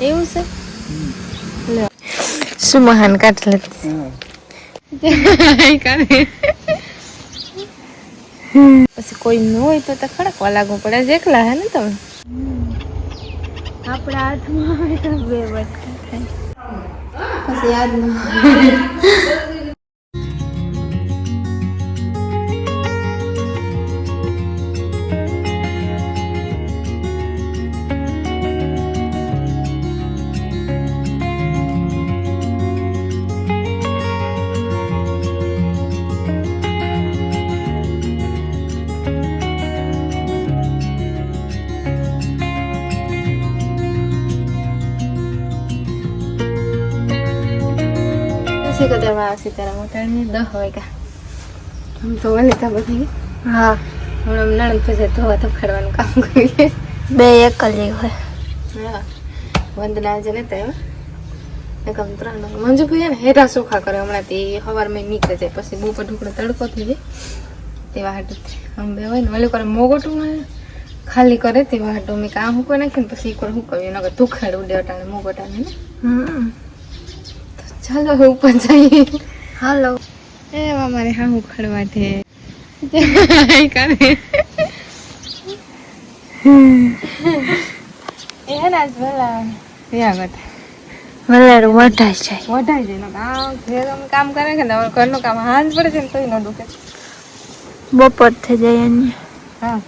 એવું છે? શું મહાન કાઢે પછી કોઈ ન હોય તો ખડકવા લાગવું પડે જ એકલા હે ને તમે? આપણા હાથમાં બે થાય. પછી યાદ ન સીતારામ ઉતારણી દહ વાગ્યા આમ તો વનિતા બધી હા હમણાં નણંદ પછી ધોવા થપાડવાનું કામ કરીએ. બે એક હોય. હા વંદના આજે નતા એમ એકમ ત્રણ મંજુ ભાઈ ને હેરા સુખા કરે. હમણાં તે સવારમાં નીકળે જાય. પછી બપોર ઢુકડો તડકો થઈ જાય. તેવા હાટું આમ બે હોય ને. ઓલી કરે મોગોટું ખાલી કરે તેવા હાટો. મેં કામ હું નાખીને પછી એક વાર હુકવ્યું નકર તુખાડ ઉડે અટાણે મોગોટાને ને. હમ. ચાલો હું ઉપર જઈએ. હાલો. એ મારે હા ઉખડવા દે. કરે ભલા યા વલાડું વઢાઈ જાય. વઢાઈ જાય કામ ઘેર કામ કરે કે ને ઘરનું કામ હાંજ પડે છે ને તોય ન દુખે. બપોર થઈ જાય એને હા.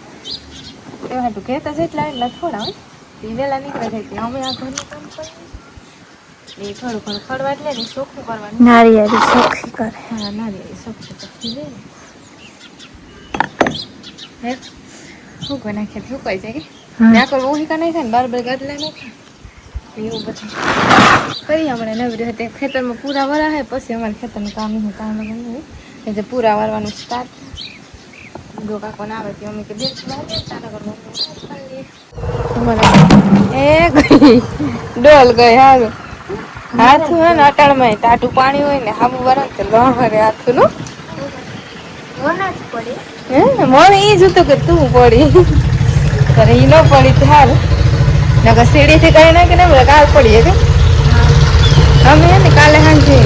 એવા હાટું કહેતા છે એટલા થોડા હોય. એ વહેલા નીકળે જાય કે અમે આ ઘરનું કામ કરીએ. એ થોડું ઘણું ખડવા એટલે ને ચોખ્ખું કરવાનું. નારિયેળી સોખી કરે. હા ના રે ચોખ્ખું તો થઈ જાય ને. હે? શું કોઈ નાખે? શું કહી જાય કે? કોઈ ઓહી કા નહીં થાય ને બાર બાર ગાદલા નહીં એવું બધું. કરીએ હમણાં નવી રીતે ખેતરમાં પૂરા વરા હે પછી અમારે ખેતરનું કામ નહીં કામ નહીં હોય. પૂરા વારવાનું સ્ટાર્ટ જો કાકોને આવે તો અમે કે બે અમારે એ ગઈ ડોલ ગઈ હાલ હાથ હોય ને અટાણમાં ટાટું પાણી હોય ને હામું વરે ને તો લહરે હાથું નું? મને એ જ હતું કે તું પડી. ત્યારે ઈ ન પડી તો હાલ. નકર સીડીથી કરી નાખી ને બધા કાલ પડીએ કે અમે ને કાલે સાંજે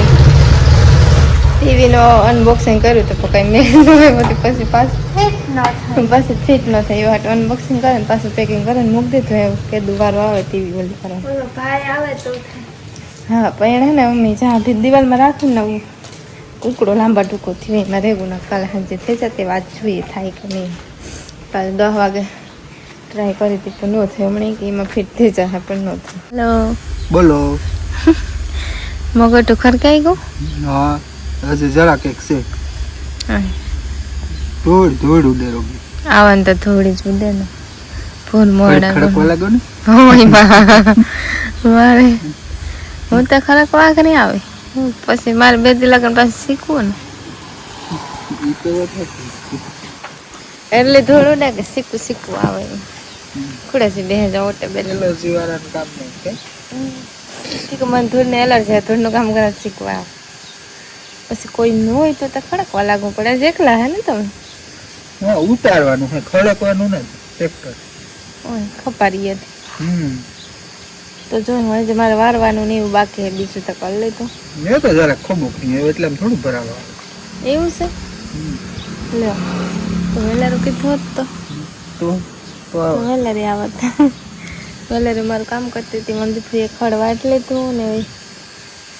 ટીવીનો અનબોક્સિંગ કર્યું તો કઈ મેં પછી પાછું ન પાછું ફિટ ન થાય. એવું અનબોક્સિંગ કરે ને પાછું પેકિંગ કરે ને મૂકી દીધું. એવું કે દુવારો આવે ટીવી ઓલી કરવા ભાઈ આવે તો હા પણ ને મમ્મી જ્યાં ભી દિવાલમાં રાખું ને હું કુકડો લાંબા ટૂંકો થયો એમાં રેગું ના કાલે સાંજે થઈ જતી વાત જોઈએ થાય કે નહીં. કાલે દસ વાગે ટ્રાય કરી હતી તો ન થયું. હમણાં કે એમાં ફિટ થઈ જશે પણ ન થયું. હેલો બોલો. મગટું ખરકાઈ ગયું? હા હજી જરા કંઈક છે. ધૂળ ધૂળ ઉડે રોગી. તો થોડી જ ઉડે ને. ફૂલ મોડા ખડકવા લાગ્યો ને? હોય મારે હું તો ખરેખ વાઘ નહીં આવે. પછી મારે બે દી લગન પાસે શીખવું ને. એટલે થોડું ને કે શીખવું શીખવું આવે. ખુડે છે બે હજાર ઓટે બે એલર્જી વાળાનું કામ નહીં કે? શીખ મને ધૂળ ને એલર્જી ધૂળનું કામ કરે તો શીખવા પછી કોઈ ન હોય તો તો ખડકવા લાગવું પડે. જ એકલા હે ને તમે? હા ઉતારવાનું ખડકવાનું ને ટ્રેક્ટર ખપારી હતી. હમ. તો જો હવે મારે વારવાનું ને એવું બાકી બીજું તો કરી લીધું મેં તો જરા ખૂબ નહીં એટલે આમ થોડું ભરાવા. એવું છે. લ્યો. તો વેલારું કીધું હોત તો. તો? વેલારી આવત. વેલારી મારું કામ કરતી હતી મંદિર ખડ વાટ લીધું ને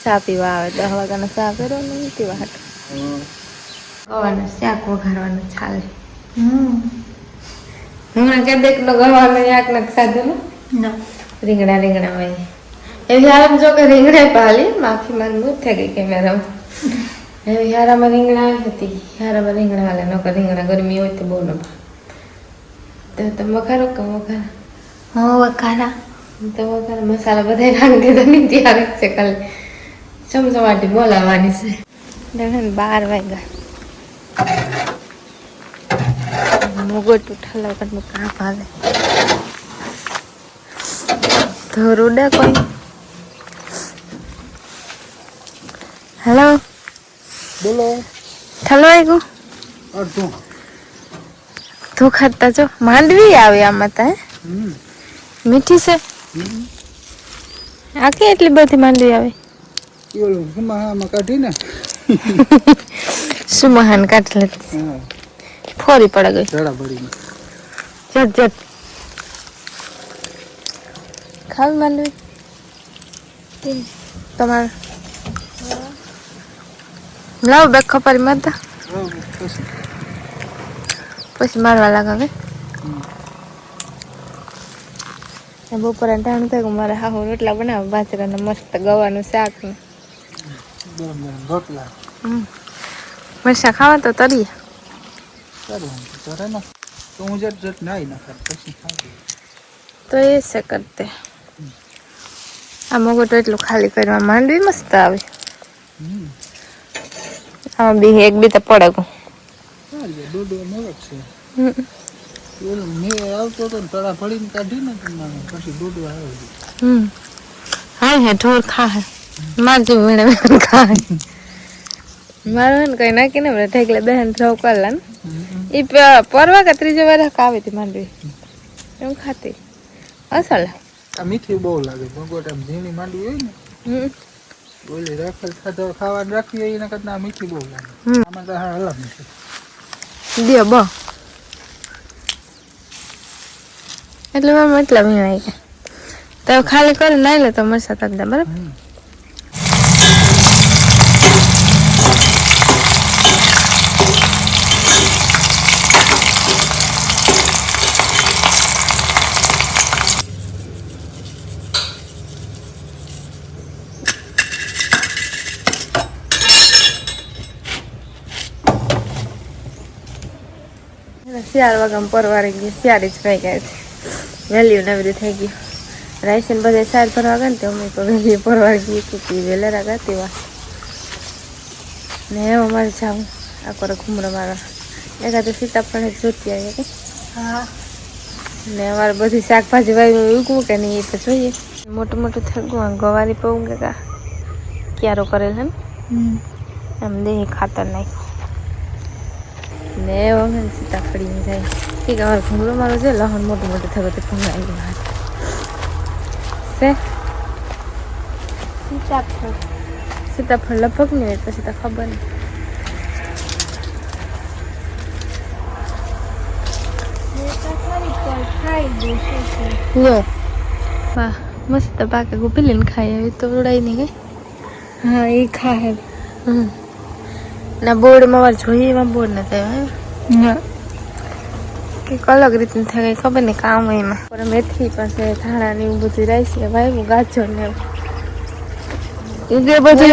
ચા પીવા આવે. દસ વાગ્યાનો ચા કર્યો ને પીવા હાટ. હા. ગવાનું શાક વઘારવાનું ચાલે. હમણાં કે દેખ નો ગવાનું યાક નક ખાધું ના. રીંગણા રીંગણા હોય. એ હારામ જો કે રીંગણા પાલી માફી માન મૂત થઈ ગઈ કેમેરામાં. એ હારામાં રીંગણા આવી હતી. હારામાં રીંગણા હાલે નોકર રીંગણા ગરમી હોય તો બહુ ન તો તમે વખારો કે વખારા હો વખારા તો વખારા મસાલા બધા નાખી દીધા ની તૈયારી છે ખાલી. ચમચમાટી બોલાવવાની છે. બાર વાગ્યા. મુગટ ઉઠાલા કાં ભાવે તો રૂડા કોઈ હેલો બોલો. ઠલવાઈ ગયું અડધું તું. ખાતા જો માંડવી આવે આમાં તા મીઠી છે. આ કે એટલી બધી માંડવી આવે? એ ઓલું હિમાહામાં કાઢીને શું મહાન કાઢ લેતી ફોરી પડ ગઈ. જટ જટ. ખાવ માંડવી તમારે લાવ બે ખપારી મારતા પછી. મારવા લાગે હવે બપોરે ટાણું થાય કે મારે હાહુ રોટલા બનાવે બાજરાના મસ્ત ગવાનું શાક ને રોટલા મરસા ખાવા તો તરી તો હું જટ જટ નાઈ નાખાય પછી તો એ છે કરતે આ મગો તો એટલું ખાલી કરવા માંડવી, મસ્ત આવે. હા બી એક બી તો પડે હમ. હા હે, ઢોર ખા હે. માર જેવું વીણે મારું હે ને કઈ નાખી ને બધા ઠેકલે બેન રવ કરલા ને. એ પરવા કે ત્રીજો વાર આવી હતી માંડવી. એમ ખાતી. અસલ. આ મીઠી બહુ લાગે. ભગવટ આમ ઝીણી માંડવી હોય ને ઓલી રાખલ ખાધા ખાવાનું રાખવી હોય એના કરતા મીઠી બહુ લાગે. આમાં તો હા અલગ મીઠી દે બ એટલે મતલબ નહીં આવી તો ખાલી કરી નાઈ લે તો મરસા તક દે બરાબર? શિયાળ વાગમ પરવારી ગઈ શિયાળી જ ખાઈ ગયા છે ને બધું થઈ ગયું રાઈસન બધે સાર ભરવા ગયા ને તો અમે તો વહેલી પરવાર ગઈ કુકી વેલેરા ગાતી વા ને એમાં મારે જાઉં. આ કરે ઘૂમરો મારો એકાદ સીતાફળ જોતી આવી કે હા. ને અમારે બધી શાકભાજી વાવી ઉગવું કે નહીં એ તો જોઈએ. મોટું મોટું થગું ગવારી પવું કે કા. ક્યારો કરેલ એમ. એમ દેહ ખાતર નાખ્યું. ને એવો મેં સીતાફળી જાય એક અમારે ઘૂમરો મારો છે લહણ મોટું મોટું થયું તો ભંગાઈ ગયો છે સીતાફળ સીતાફળ લગભગ નહીં હોય પછી તો ખબર નહીં લો વાહ મસ્ત પાકે ગોપી લઈને ખાઈ આવી તો ઉડાઈ નહીં ગઈ હા એ ખાહે હમ ના બોર્ડમાં વાર જોઈએ એમાં બોર્ડ ના થાય કંઈક અલગ રીતનું થાય કંઈ ખબર નહીં કામ એમાં. પણ મેથી પાસે ધાણા ને એવું બધું રાઈસ ને વાવ્યું ગાજર ને ઉગે બધું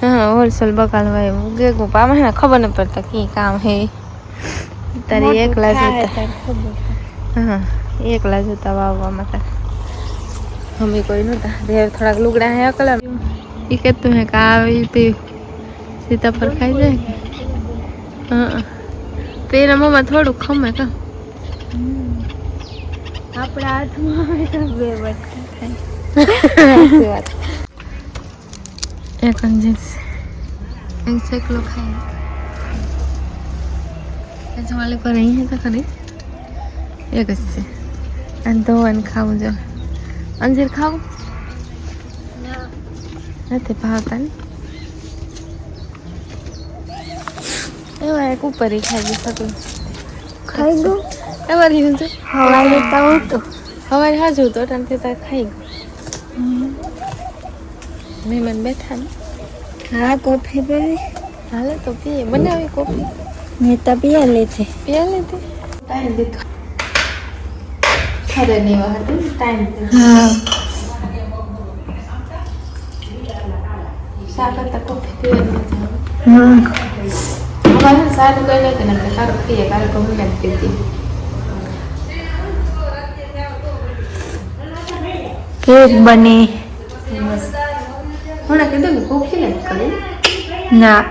હા હોલસેલ બકાલ વાવ્યું ઉગે ગયું પામાં હે ખબર ન પડતા કી કામ હે. તારે એકલા જતા હા એકલા જતા વાવવા માટે. અમે કોઈ નતા થોડાક લુગડા હે અકલા એ કહેતું હે કે આવી તે સીતાફળ ખાઈ જાય? હા. પેલા મમ્મા થોડું ખમે કા આપણા હાથમાં બે વાત. એક અંજીર એક સેકલો ખાઈ. એ વાલે પર અહીં હે તો ખરી. એક જ છે. અને ધોવાને ખાવું જો અંજીર ખાવું? નથી ભાવતા ને? એવા એક ઉપર ખાઈ સકલું ખાઈ ગયું? એવા રહ્યું છે હવા લેતા હું તો હવારે હાજુ તો ટાણથી તાર ખાઈ ગયું. મહેમાન બેઠા ને. હા કોફી પીવી? હાલે તો પીએ. બનાવી કોફી? મેં તો પીએ લીધી પીએ લીધી ટાઈમ દીધો. ખરે નહીં વાત ટાઈમ દીધો. હા. કરતા કોફી પીવાની અમારે સારું કઈ નથી ને આપણે સારું પીએ કારણ કે હું નથી પીતી કેક બની હમણાં કીધું ને કોફી નથી કરી ના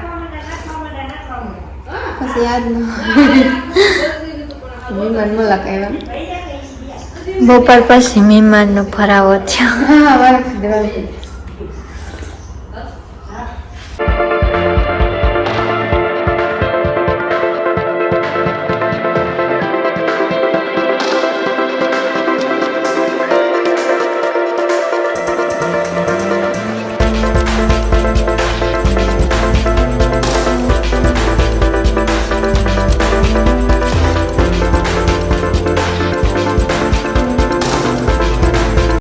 પછી યાદ ન મહેમાન મુલાકાત આવ્યા બપોર પછી મહેમાનનો ફરાવો થયો હા